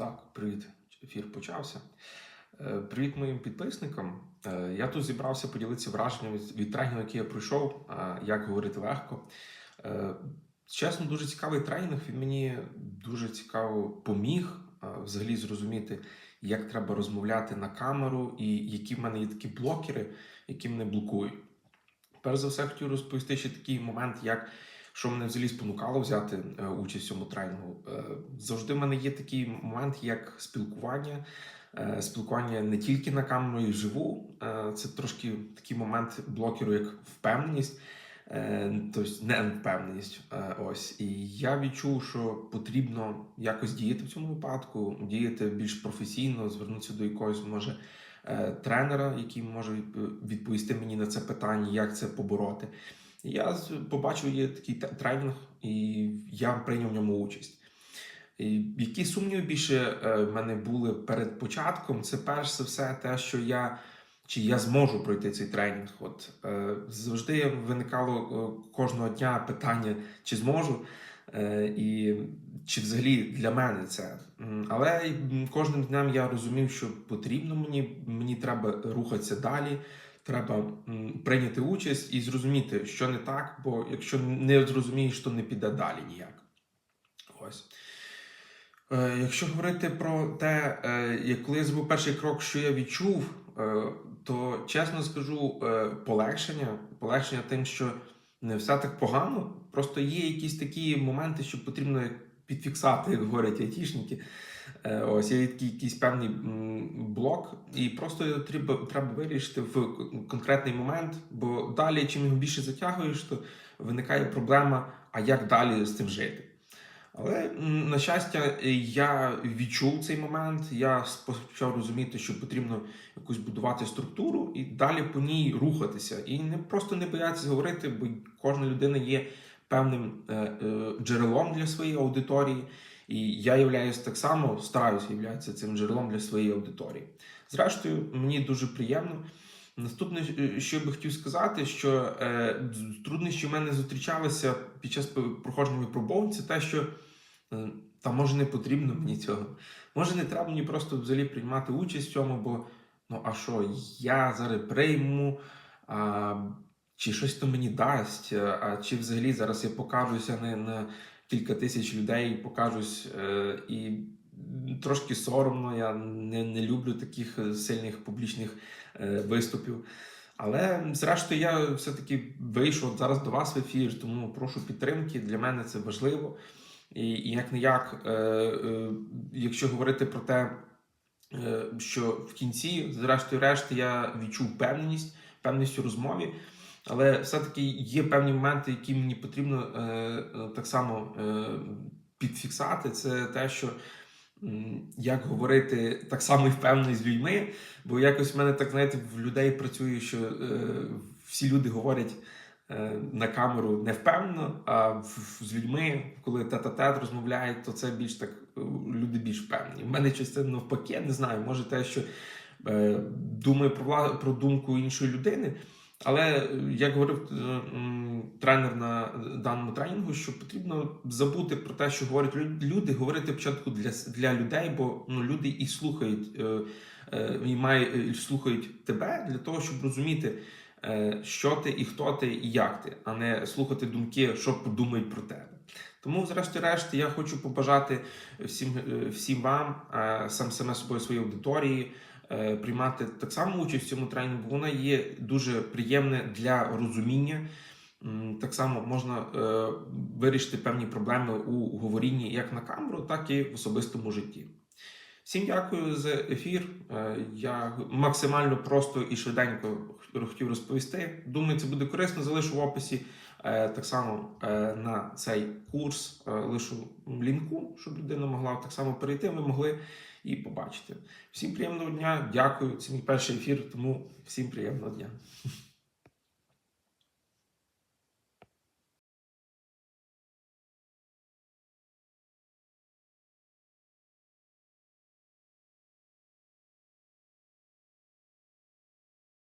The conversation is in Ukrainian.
Так, привіт. Ефір почався. Е, Привіт моїм підписникам. Е, Я тут зібрався поділитися враженнями від- тренінгу, який я пройшов, як говорити легко. Е, Чесно, дуже цікавий тренінг. Він мені дуже цікаво поміг взагалі зрозуміти, як треба розмовляти на камеру і які в мене є такі блокери, які мене блокують. Перш за все, хотів розповісти ще такий момент, як що мене взагалі спонукало взяти е, участь в цьому тренінгу. Е, завжди в мене є такий момент, як спілкування. Е, спілкування не тільки на камеру і вживу. Це трошки такий момент блокеру, як впевненість, тобто невпевненість. Ось. І я відчув, що потрібно якось діяти в цьому випадку, діяти більш професійно, звернутися до якогось може. Тренера, який може відповісти мені на це питання, як це побороти. Я побачив є такий тренінг, і я прийняв в ньому участь. Які сумніви більше е, в мене були перед початком, це перш за все те, що я чи я зможу пройти цей тренінг. От е, завжди виникало е, кожного дня питання, чи зможу, і чи взагалі для мене це. Але кожним днем я розумів, що потрібно мені, мені треба рухатися далі. Треба прийняти участь і зрозуміти, що не так, бо якщо не зрозумієш, то не піде далі ніяк. Ось. Е, якщо говорити про те, е, як коли я зробив перший крок, що я відчув, е, то чесно скажу, полегшення, полегшення тим, що не все так погано. Просто є якісь такі моменти, що потрібно підфіксати, як говорять айтішники. Е, Ось є якийсь певний блок, і просто треба, треба вирішити в конкретний момент, бо далі, чим його більше затягуєш, то виникає проблема, а як далі з цим жити. Але на щастя, я відчув цей момент. Я почав розуміти, що потрібно якусь будувати структуру і далі по ній рухатися. І не просто не боятися говорити, бо кожна людина є певним е, е, джерелом для своєї аудиторії. І я являюсь так само, стараюся являтися цим джерелом для своєї аудиторії. Зрештою, мені дуже приємно. Наступне, е, що я би хотів сказати, що труднощі в мене зустрічалися під час проходження випробувань, це те, що та може не потрібно мені цього. Може, не треба мені просто взагалі приймати участь в цьому, бо ну а що, я зараз прийму, а, чи щось то мені дасть, а, а чи взагалі зараз я покажуся не на кілька тисяч людей, покажусь е, і трошки соромно, я не, не люблю таких е, сильних публічних е, виступів. Але зрештою, я все-таки вийшов зараз до вас в ефір, тому прошу підтримки. Для мене це важливо. І, і як не як, е, е, якщо говорити про те, е, що в кінці, зрештою, решти, я відчув впевненість, впевненість у розмові. Але все-таки є певні моменти, які мені потрібно е, е, так само е, підфіксати. Це те, що як говорити так само і впевнено з людьми. Бо якось в мене так знаєте, в людей працює, що всі люди говорять на камеру не впевнено, а з людьми, коли тет-а-тет розмовляють, то це більш так люди більш впевнені. В мене частина навпаки, я не знаю, може те, що е, думаю про, про думку іншої людини. Але е, як говорив е, тренер на даному тренінгу, що потрібно забути про те, що говорять лю- люди, говорити спочатку для, для людей, бо ну, люди і слухають, е, і має, і слухають тебе для того, щоб розуміти, що ти і хто ти і як ти, а не слухати думки, що подумають про тебе. Тому, зрештою-решт, я хочу побажати всім, всім вам, сам саме собою своїй аудиторії, приймати так само участь в цьому тренінгу, вона є дуже приємне для розуміння. Так само можна е, вирішити певні проблеми у говорінні як на камеру, так і в особистому житті. Всім дякую за ефір. Е, Я максимально просто і швиденько хотів розповісти. Думаю, це буде корисно. Залишу в описі е, так само е, на цей курс е, лишу лінку, щоб людина могла так само перейти. Ми могли і побачити. Всім приємного дня. Дякую. Це мій перший ефір, тому всім приємного дня.